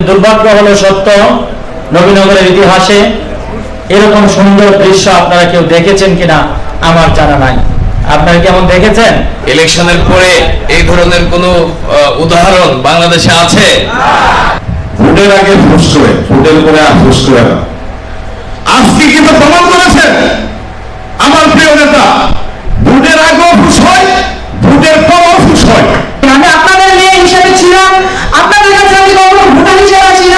দুর্ভাগ্য হলো সত্য নবীনগরের ইতিহাসে এরকম সুন্দর দৃশ্য আপনারা কেউ দেখেছেন কিনা আমার জানা নাই। আপনারা কেমন দেখেছেন? ইলেকশনের পরে এই ধরনের কোনো উদাহরণ বাংলাদেশে আছে? ভোটের আগে ফুস করে ভোটের পরে আর ফুস করে না। আজকে কিন্তু প্রমাণ করেছেন আমার প্রিয় নেতা ভোটের আগেও ফুস হয় ভোটের পরও ফুস হয়। আমি আপনাদের মেয়ে হিসেবে ছিলাম আপনাদের হিসেবে আসি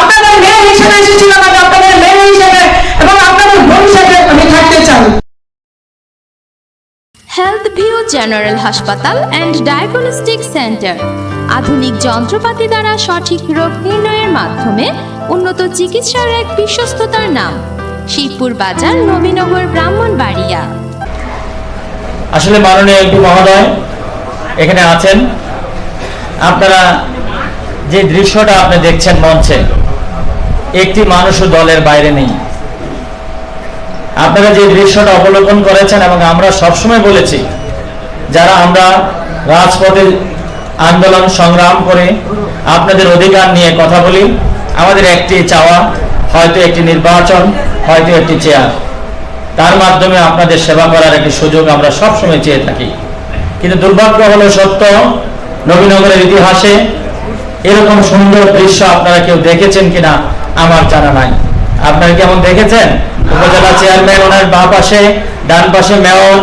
আপনাদের মেয়ে হিসেবে এসেছিলাম আমি আপনাদের মেয়ে হিসেবে এবং আপনাদের বোন হিসেবে আমি থাকতে চাই। হেলথ ভিউ জেনারেল হাসপাতাল অ্যান্ড ডায়াগনস্টিক সেন্টার আধুনিক যন্ত্রপাতি দ্বারা সঠিক রোগ নির্ণয়ের মাধ্যমে উন্নত চিকিৎসার এক বিশ্বস্ততার নাম শিবপুর বাজার নবীনগর ব্রাহ্মণবাড়িয়া। আসলে মাননীয় এমপি মহোদয় এখানে আছেন। আপনারা যে দৃশ্যটা আপনি দেখছেন মঞ্চে, একটি মানুষও দলের বাইরে নেই। আপনারা যে দৃশ্যটা অবলোকন করেছেন এবং আমরা সবসময় বলেছি, যারা আমরা রাজপথে আন্দোলন সংগ্রাম করে আপনাদের অধিকার নিয়ে কথা বলি, আমাদের একটি চাওয়া, হয়তো একটি নির্বাচন, হয়তো একটি চেয়ার। তার মাধ্যমে আপনাদের সেবা করার একটি সুযোগ আমরা সবসময় চেয়ে থাকি। কিন্তু দুর্ভাগ্য হলো সত্য, নবীনগরের ইতিহাসে এরকম সুন্দর দৃশ্য আপনারা কেউ দেখেছেন কিনা আমার জানা নাই। আপনারা কেমন দেখেছেন? উপজেলা চেয়ারম্যান, ওনার বাঁ পাশে, ডান পাশে মেয়র,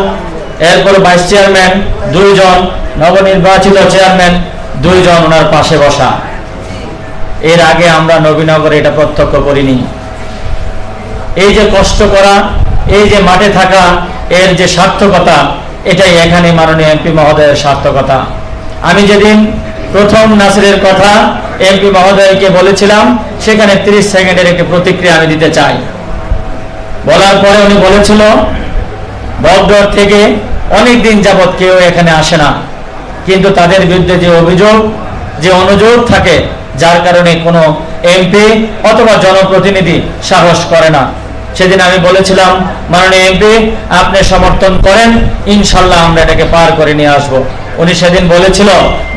এরপর ভাইস চেয়ারম্যান, দুইজন নবনির্বাচিত চেয়ারম্যান, দুইজন ওনার পাশে বসা। এর আগে আমরা নবীনগরে এটা প্রত্যক্ষ করিনি। এই যে কষ্ট করা, এই যে মাঠে থাকা, এর যে সার্থকতা, এটাই এখানে মাননীয় এমপি মহোদয়ের সার্থকতা। আমি যেদিন প্রথম নাসিরের কথা এমপি মহোদয়কে বলেছিলাম, সেখানে 30 সেকেন্ডের একটি প্রতিক্রিয়া আমি দিতে চাই। বলার পরে উনি বলেছিল বগডর থেকে অনেক দিন যাবৎ কেউ এখানে আসে না। কিন্তু তাদের বিরুদ্ধে যে অভিযোগ, যে অনুযোগ থাকে, যার কারণে কোনো এমপি অথবা জনপ্রতিনিধি সাহস করে না। সেদিন আমি বলেছিলাম, মাননীয় এমপি, আপনি সমর্থন করেন, ইনশাল্লাহ আমরা এটাকে পার করে নিয়ে আসব। উনি সেদিন বলেছিল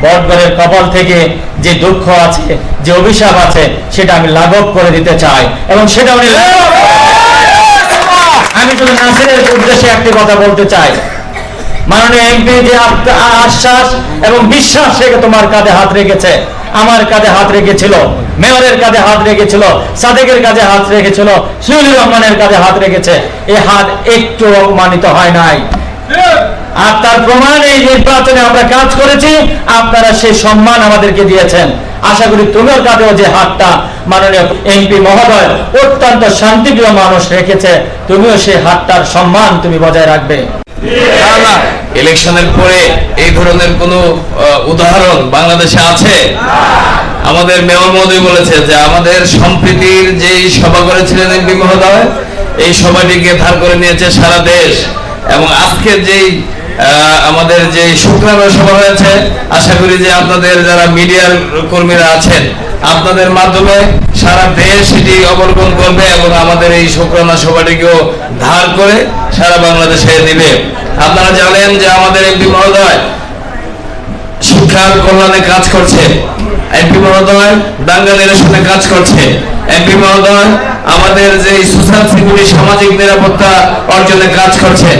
বটগড়ের কপাল থেকে যে দুঃখ আছে, যে অভিশাপ আছে, সেটা আমি লাঘব করে দিতে চাই। এবং সেটা উনি আমি শুধু নাসিরের উদ্দেশ্যে একটি কথা বলতে চাই। মাননীয় এমপি যে আশ্বাস এবং বিশ্বাস রেখে তোমার কাঁধে হাত রেখেছে। আমার কাঁধে হাত রেখেছিল, মেয়রের কাঁধে হাত রেখেছিল, সাদেকের কাঁধে হাত রেখেছিল রহমানের কাঁধে হাত রেখেছে। এই হাত একটু অপমানিত হয় নাই। আর তার প্রমাণ এই নির্বাচনে আমরা কাজ করেছি, আপনারা সেই সম্মান আমাদেরকে দিয়েছেন। আশা করি তুমিও কাঁধেও যে হাতটা মাননীয় এমপি মহোদয় অত্যন্ত শান্তিপ্রিয় মানুষ রেখেছে, তুমিও সেই হাতটার সম্মান তুমি বজায় রাখবে। ইলেকশনের পরে এই ধরনের কোনো উদাহরণ বাংলাদেশে আছে? আমাদের মেয়র মহোদয় বলেছে যে আমাদের সম্প্রীতির যে সভা করেছিলেন এমপি মহোদয়, এই সভাটিকে ধার করে নিয়েছে সারা দেশ। এবং আজকের যেই আমাদের যে শুক্রবার সভা হয়েছে, আশা করি যে আপনাদের যারা মিডিয়ার কর্মীরা আছেন, আপনাদের মাধ্যমে সারা দেশ এটি অবলম্বন করবে এবং আমাদের এই শুক্রানা সভাটিকেও ধার করে সারা বাংলাদেশে দিবে আপনারা জানেন যে আমাদের এমপি মহোদয় শিক্ষার কল্যাণে কাজ করছে। এমপি মহোদয় দাঙ্গা নিরসনে কাজ করছে। এমপি মহোদয়, আমাদের যে সোশ্যাল সিকিউরিটি, সামাজিক নিরাপত্তা অর্জনে কাজ করছে।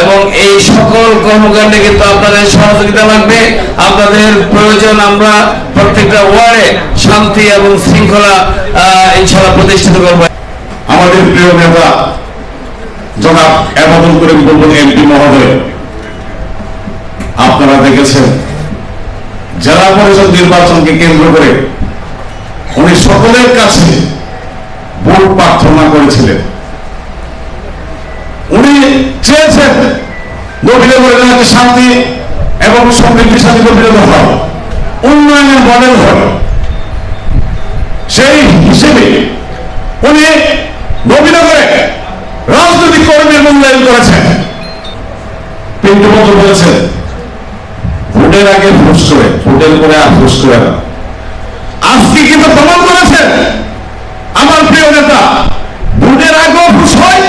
এবং এই সকল কর্মকাণ্ডে কিন্তু আপনাদের সহযোগিতা লাগবে। আপনাদের প্রয়োজন আমরা প্রত্যেকটা ওয়ার্ডে শান্তি এবং শৃঙ্খলা ইনশাআল্লাহ প্রতিষ্ঠিত করব। আমাদের প্রিয় নেতা, জনাব এবাদুল করিম বলব এমপি মহোদয়, আপনারা দেখেছেন জেলা পরিষদ নির্বাচনকে কেন্দ্র করে উনি সকলের কাছে ভোট প্রার্থনা করেছিলেন। উনি চেয়েছেন নবীনগরের এলাকায় শান্তি এবং সমৃদ্ধির সাথে নবীনগর হয়। উন্নয়নের মডেল হয়। সেই হিসেবে উনি নবীনগরে রাজনৈতিক কর্মীর মূল্যায়ন করেছেন। পিন্টু মতো বলেছেন ভোটের আগে ফুস করে, ভোটের পরে আর করে না। আজকে কিন্তু প্রমাণ করেছেন, আমার প্রিয় নেতা, ভোটের আগেও ফুস হয়,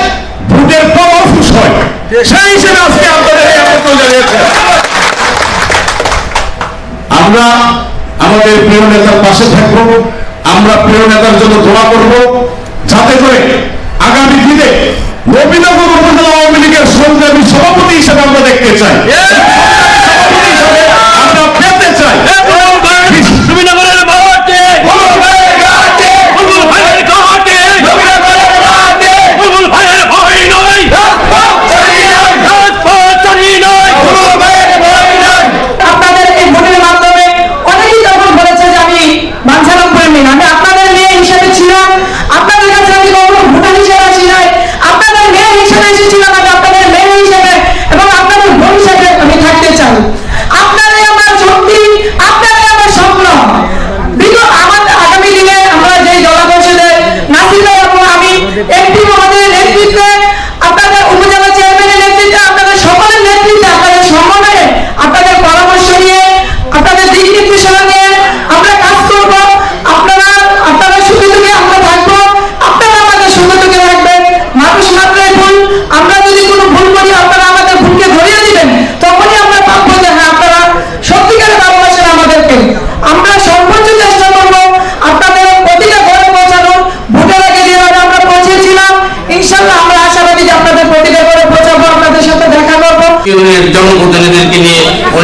ভোটের পরও ফুস হয়। সেই হিসেবে আজকে আপনাদের আমরা আমাদের প্রিয় নেতার পাশে থাকব, আমরা প্রিয় নেতার জন্য দোয়া করব, যাতে করে আগামী দিনে নবীনগর উপজেলা আওয়ামী লীগের সংগ্রামী সভাপতি হিসেবে আমরা দেখতে চাই।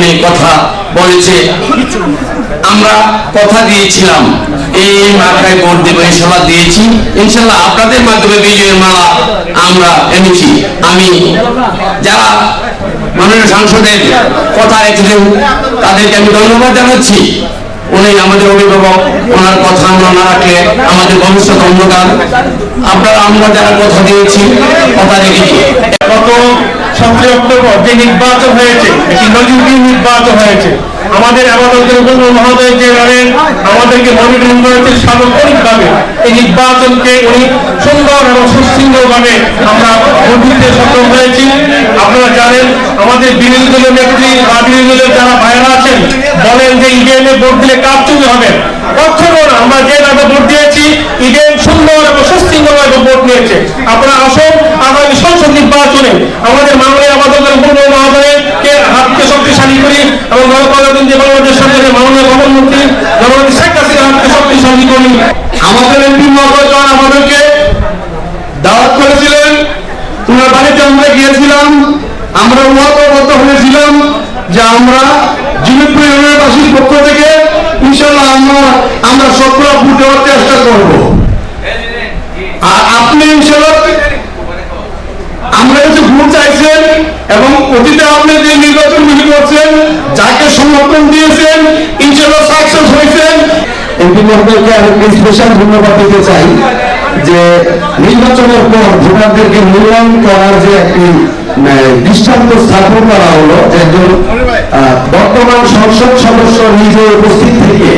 উনি কথা বলেছে। আমরা কথা দিয়েছিলাম। এই মার্কায় ভোট দেবো, ইনশাল্লাহ দিয়েছি। ইনশাল্লাহ আপনাদের মাধ্যমে বিজয়ের মালা আমরা এনেছি। আমি, যারা মাননীয় সাংসদের কথা রেখেছেন, তাদেরকে আমি ধন্যবাদ জানাচ্ছি। উনি আমাদের অভিভাবক, ওনার কথা আমরা না রাখলে আমাদের ভবিষ্যৎ অন্ধকার। আপনারা, আমরা যারা কথা দিয়েছি, কথা রেখেছি। সতেরো অক্টোবর যে নির্বাচন হয়েছে একটি নজিরবিহীন নির্বাচন হয়েছে। আমাদের আমাদের মহোদয় যে জানেন আমাদেরকে মনিটরিং করেছেন সার্বক্ষণিকভাবে। এই নির্বাচনকে উনি সুন্দর এবং সুশৃঙ্খলভাবে আমরা ভোট সক্ষম হয়েছি। আপনারা জানেন, আমাদের বিরোধী দলের নেত্রী বা বিরোধী দলের যারা ভাইরা আছেন, বলেন যে ইভিএমে ভোট দিলে কাজ চুরি হবে? কখনো আমরা যে রাতে ভোট দিয়েছি, ইভিএম সুন্দর এবং সুশৃঙ্খলভাবে ভোট নিয়েছে। আপনারা আসুন, আগামী সংসদ নির্বাচনে আমাদের মাননীয় আমাদের পূর্ণ মহোদয়কে হাতকে শক্তিশালী করি এবং যে বাংলাদেশ আমাদের এমপি আমাদেরকে দাওয়াত করেছিলেন। তোমার বাড়িতে আমরা গিয়েছিলাম, আমরা ওয়াদাবদ্ধ হয়েছিলাম যে আমরা জিনিপুর ইউনিভার্সিটির পক্ষ থেকে ইনশাল্লাহ আমরা আমরা সবগুলো ভোট দেওয়ার চেষ্টা করব আর আপনি ইনশাল্লাহ আমরা কিছু ভোট চাইছেন এবং অতীতে আপনি যে নির্বাচন গুলি করছেন যাকে সমর্থন দিয়েছেন ইনশাল্লাহ সাকসেস হয়েছেন এমপি মহোদয়কে আমি স্পেশাল ধন্যবাদ দিতে চাই যে নির্বাচনের পর ভোটারদেরকে মূল্যায়ন করার যে একটি দৃষ্টান্ত স্থাপন করা হলো, একজন বর্তমান সংসদ সদস্য নিজে উপস্থিত থেকে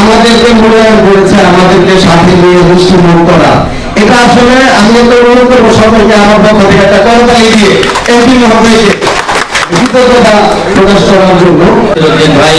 আমাদেরকে মূল্যায়ন করেছে, আমাদেরকে সাথে নিয়ে দৃষ্টিমোহন করা। এটা আসলে আমি একটা অনুরোধ করব সকলকে আমার পক্ষ থেকে একটা করতালি দিয়ে এমপি মহোদয়কে কৃতজ্ঞতা প্রকাশ করার জন্য। ভাই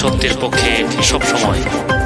সত্যের পক্ষে সবসময়।